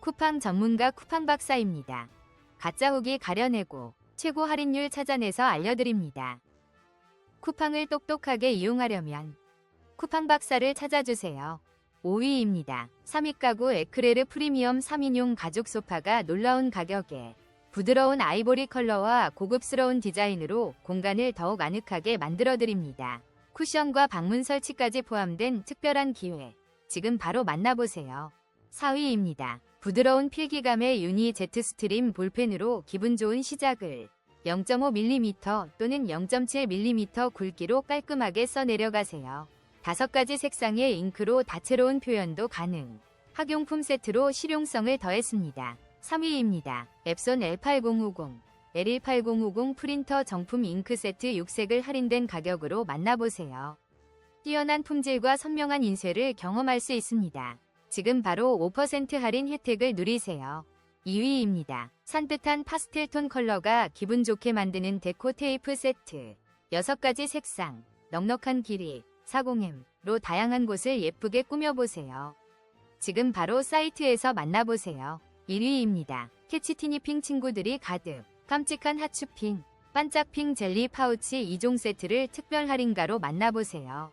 쿠팡 전문가 쿠팡 박사입니다. 가짜 후기 가려내고 최고 할인율 찾아내서 알려드립니다. 쿠팡을 똑똑하게 이용하려면 쿠팡 박사를 찾아주세요. 5위입니다. 3위 가구 에크레르 프리미엄 3인용 가죽 소파가 놀라운 가격에 부드러운 아이보리 컬러와 고급스러운 디자인으로 공간을 더욱 아늑하게 만들어드립니다. 쿠션과 방문 설치까지 포함된 특별한 기회. 지금 바로 만나보세요. 4위입니다. 부드러운 필기감의 유니 제트 스트림 볼펜으로 기분 좋은 시작을 0.5mm 또는 0.7mm 굵기로 깔끔하게 써내려가세요. 다섯 가지 색상의 잉크로 다채로운 표현도 가능. 학용품 세트로 실용성을 더했습니다. 3위입니다. 앱손 L8050, L18050 프린터 정품 잉크 세트 6색을 할인된 가격으로 만나보세요. 뛰어난 품질과 선명한 인쇄를 경험할 수 있습니다. 지금 바로 5% 할인 혜택을 누리세요. 2위입니다. 산뜻한 파스텔톤 컬러가 기분 좋게 만드는 데코 테이프 세트. 6가지 색상, 넉넉한 길이, 40M로 다양한 곳을 예쁘게 꾸며보세요. 지금 바로 사이트에서 만나보세요. 1위입니다. 캐치티니핑 친구들이 가득, 깜찍한 하츄핑, 반짝핑 젤리 파우치 2종 세트를 특별 할인가로 만나보세요.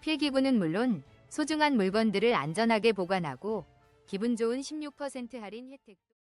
필기구는 물론 소중한 물건들을 안전하게 보관하고 기분 좋은 16% 할인 혜택도